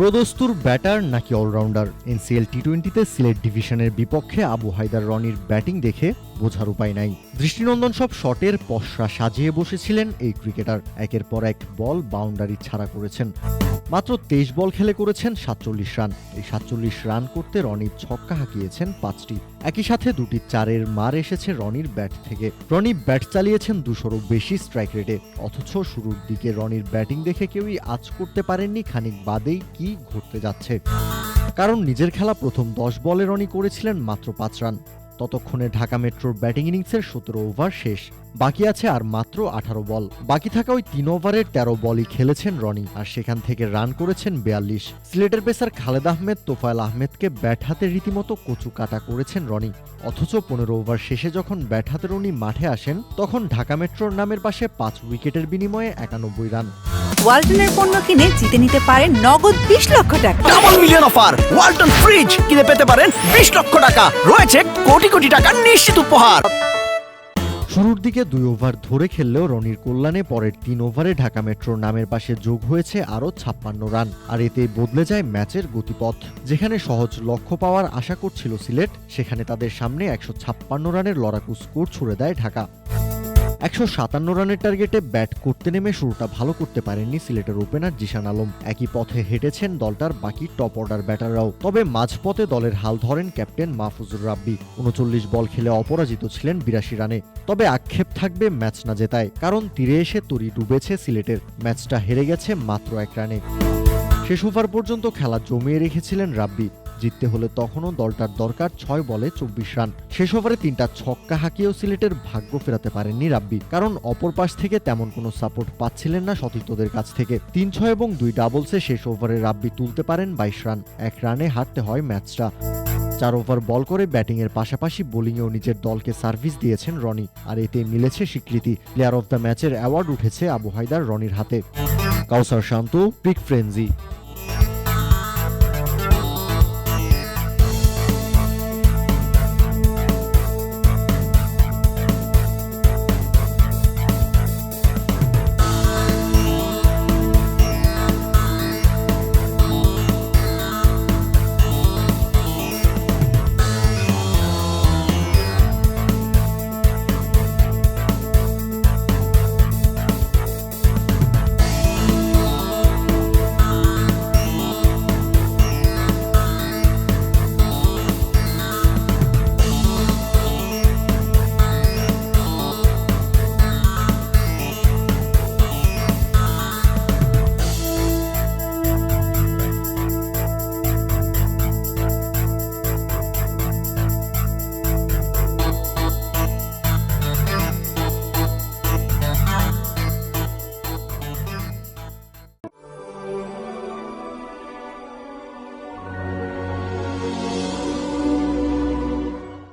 পুরোদস্তুর batter নাকি allrounder? NCL T টোয়েন্টিতে সিলেট ডিভিশনের বিপক্ষে আবু হায়দার রনির ব্যাটিং দেখে বোঝার উপায় নাই। দৃষ্টিনন্দন সব শটের পশরা সাজিয়ে বসেছিলেন এই ক্রিকেটার। একের পর এক বল বাউন্ডারি ছাড়া করেছেন। মাত্র তেইশ বল খেলে করেছেন সাতচল্লিশ রান। এই সাতচল্লিশ রান করতে রনির ছক্কা হাঁকিয়েছেন পাঁচটি একই সাথে দুটি চারের মার এসেছে রনির ব্যাট থেকে। রনি ব্যাট চালিয়েছেন দুশোরও বেশি স্ট্রাইক রেটে অথচ শুরুর দিকে রনির ব্যাটিং দেখে কেউই আজ করতে পারেননি, খানিক বাদেই কি ঘটতে যাচ্ছে। কারণ নিজের খেলা প্রথম দশ বলে রনি করেছিলেন মাত্র পাঁচ রান। ততক্ষণে ঢাকা মেট্রোর ব্যাটিং ইনিংসের সতেরো ওভার শেষ। বাকি আছে আর মাত্র আঠারো বল। বাকি থাকা ওই তিন ওভারের তেরো বলই খেলেছেন রনি আর সেখান থেকে রান করেছেন বেয়াল্লিশ। সিলেটের পেসার খালেদ আহমেদ তোফায়েল আহমেদকে ব্যাট হাতে রীতিমতো কচু কাটা করেছেন রনি। অথচ পনেরো ওভার শেষে যখন ব্যাট হাতে রনি মাঠে আসেন তখন ঢাকা মেট্রোর নামের পাশে পাঁচ উইকেটের বিনিময়ে একানব্বই রান। ওয়ালটনের পণ্য কিনে জিতে নিতে পারেন নগদ বিশ লক্ষ টাকা। Double million offer Walton fridge কিনে পেতে পারেন বিশ লক্ষ টাকা। রয়েছে কোটি কোটি টাকার নিশ্চিত উপহার। শুরুর দিকে দুই ওভার ধরে খেললেও রনির কল্যাণে পরের তিন ওভারে ঢাকা মেট্রোর নামের পাশে যোগ হয়েছে আরও ছাপ্পান্ন রান, আর এতে বদলে যায় ম্যাচের গতিপথ। যেখানে সহজ লক্ষ্য পাওয়ার আশা করছিল সিলেট, সেখানে তাদের সামনে একশো ছাপ্পান্ন রানের লড়াকু স্কোর ছুড়ে দেয় ঢাকা। একশো সাতান্ন রানের টার্গেটে ব্যাট করতে নেমে শুরুটা ভালো করতে পারেননি সিলেটের ওপেনার জিশান আলম। একই পথে হেঁটেছেন দলটার বাকি টপ অর্ডার ব্যাটাররাও। তবে মাঝপথে দলের হাল ধরেন ক্যাপ্টেন মাহফুজুর রাব্বি। উনচল্লিশ বল খেলে অপরাজিত ছিলেন বিরাশি রানে। তবে আক্ষেপ থাকবে ম্যাচ না জেতায়, কারণ তীরে এসে তরি ডুবেছে সিলেটের। ম্যাচটা হেরে গেছে মাত্র এক রানে। শেষ ওভার পর্যন্ত খেলা জমিয়ে রেখেছিলেন রাব্বি। জিততে হলে তখনও দলটার দরকার ছয় বলে চব্বিশ রান। শেষ ওভারে তিনটা ছক্কা হাঁকিয়েও সিলেটের ভাগ্য ফেরাতে পারেননি রাব্বি, কারণ অপর পাশ থেকে তেমন কোনো সাপোর্ট পাচ্ছিলেন না সতীর্থদের কাছ থেকে। তিন ছয় এবং দুই ডাবলসে শেষ ওভারে রাব্বি তুলতে পারেন বাইশ রান, এক রানে হারতে হয় ম্যাচটা। চার ওভার বল করে ব্যাটিংয়ের পাশাপাশি বোলিংয়েও নিজের দলকে সার্ভিস দিয়েছেন রনি, আর এতে মিলেছে স্বীকৃতি। প্লেয়ার অফ দ্য ম্যাচের অ্যাওয়ার্ড উঠেছে আবু হায়দার রনির হাতে। কাউসার শান্ত, পিক ফ্রেঞ্জি